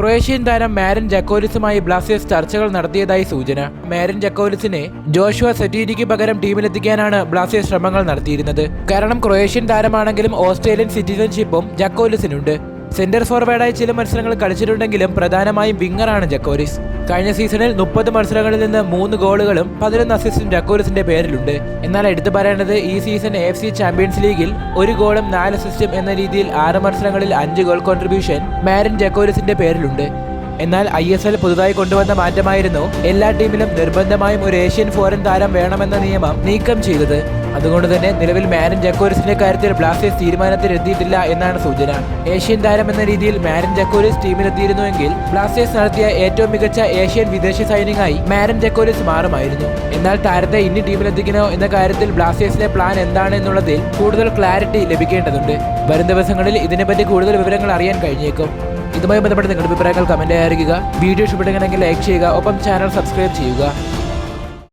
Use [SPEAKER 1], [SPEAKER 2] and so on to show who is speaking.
[SPEAKER 1] Croatian താരം മാരൻ ജക്കോലിസുമായി Blasters ചർച്ചകൾ നടത്തിയതായി സൂചന. മാരൻ ജക്കോലിസിനെ ജോഷുവ സെറ്റീരിക്ക് പകരം ടീമിലെത്തിക്കാനാണ് ബ്ലാസ്റ്റേഴ്സ് ശ്രമങ്ങൾ നടത്തിയിരുന്നത്. കാരണം ക്രൊയേഷ്യൻ താരമാണെങ്കിലും ഓസ്ട്രേലിയൻ സിറ്റിസൺഷിപ്പും ജക്കോലിസിനുണ്ട്. സെന്റർ ഫോർവേഡായി ചില മത്സരങ്ങൾ കളിച്ചിട്ടുണ്ടെങ്കിലും പ്രധാനമായും വിങ്ങറാണ് ജക്കോരിസ്. കഴിഞ്ഞ സീസണിൽ മുപ്പത് മത്സരങ്ങളിൽ നിന്ന് മൂന്ന് ഗോളുകളും പതിനൊന്ന് അസിസ്റ്റും ജക്കോരിസിന്റെ പേരിലുണ്ട്. എന്നാൽ എടുത്തു പറയേണ്ടത് ഈ സീസൺ എഫ് സി ചാമ്പ്യൻസ് ലീഗിൽ ഒരു ഗോളും നാല് അസിസ്റ്റും എന്ന രീതിയിൽ ആറ് മത്സരങ്ങളിൽ അഞ്ച് ഗോൾ കോൺട്രിബ്യൂഷൻ മാരിൻ ജക്കോരിസിന്റെ പേരിലുണ്ട്. എന്നാൽ ഐ എസ് എൽ പുതുതായി കൊണ്ടുവന്ന മാറ്റമായിരുന്നു. എല്ലാ ടീമിലും നിർബന്ധമായും ഒരു ഏഷ്യൻ ഫോറിൻ താരം വേണമെന്ന നിയമം നീക്കം ചെയ്തത്. അതുകൊണ്ട് തന്നെ നിലവിൽ മാരിൻ ജക്കോരിസിന്റെ കാര്യത്തിൽ ബ്ലാസ്റ്റേഴ്സ് തീരുമാനത്തിലെത്തിയിട്ടില്ല എന്നാണ് സൂചന. ഏഷ്യൻ താരം എന്ന രീതിയിൽ മാരൻ ജക്കോരിസ് ടീമിലെത്തിയിരുന്നുവെങ്കിൽ ബ്ലാസ്റ്റേഴ്സ് നടത്തിയ ഏറ്റവും മികച്ച ഏഷ്യൻ വിദേശ സൈനികമായി മാരിൻ ജക്കോരിസ് മാറുമായിരുന്നു. എന്നാൽ താരത്തെ ഇനി ടീമിലെത്തിക്കണോ എന്ന കാര്യത്തിൽ ബ്ലാസ്റ്റേഴ്സിന്റെ പ്ലാൻ എന്താണ് എന്നുള്ളതിൽ കൂടുതൽ ക്ലാരിറ്റി ലഭിക്കേണ്ടതുണ്ട്. വരും ദിവസങ്ങളിൽ ഇതിനെപ്പറ്റി കൂടുതൽ വിവരങ്ങൾ അറിയാൻ കഴിഞ്ഞേക്കും. ഇതുമായി ബന്ധപ്പെട്ട് നിങ്ങളുടെ അഭിപ്രായങ്ങൾ കമന്റ് അറിയിക്കുക വീഡിയോ ഇഷ്ടപ്പെട്ടെങ്കിൽ ലൈക്ക് ചെയ്യുക. ഒപ്പം ചാനൽ സബ്സ്ക്രൈബ് ചെയ്യുക.